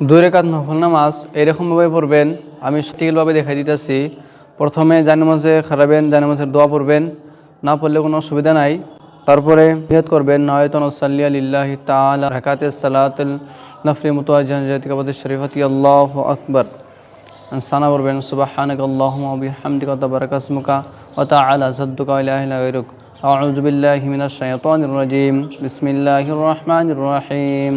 দুই রেখাত নফল নামাজ এরকমভাবে পড়বেন আমি সঠিকভাবে দেখাই দিতেছি প্রথমে জানামাজে খারাবেন জানামাজের দোয়া পড়বেন না পড়লে কোনো অসুবিধা নাই তারপরে নিয়ত করবেন নয়তন সাল্লি আলিল্লাহি তাআলা রাকাতে সালাতুল নফরি মুতাওয়াজ্জিহান জাতিকাবাদের শরীফাতি আল্লাহু আকবার সানা পড়বেন সুবহানাক আল্লাহুম্মা ওয়া বিহামদিকা তাবারাকা ইসমুকা ওয়া তাআলা জাদ্দুকা ওয়া লা ইলাহা ইল্লা গায়রুক أعوذ بالله من الشيطان الرجيم بسم الله الرحمن الرحيم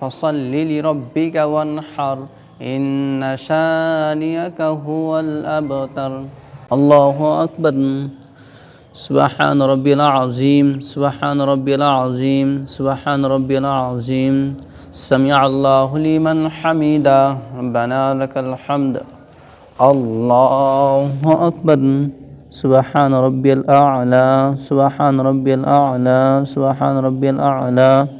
فصل لربك وانحر إن شانئك هو الأبتر. الله أكبر. سبحان ربي العظيم. سبحان ربي العظيم. سبحان ربي العظيم. سمع الله لمن حمده. ربنا لك الحمد. الله أكبر. سبحان ربي الأعلى. سبحان ربي الأعلى. سبحان ربي الأعلى.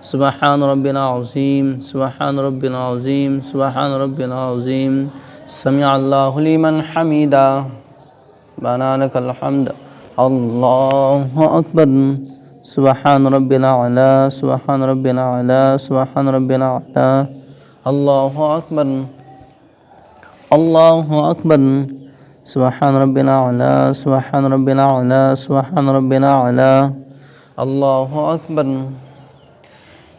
سبحان ربنا العظيم سبحان ربنا العظيم سبحان ربنا العظيم. سمع الله لمن حمده. بنا لك الحمد. الله أكبر. سبحان ربنا الأعلى سبحان ربنا الأعلى سبحان ربنا الأعلى الله أكبر. الله أكبر. سبحان ربنا الأعلى سبحان ربنا الأعلى سبحان ربنا الأعلى الله أكبر.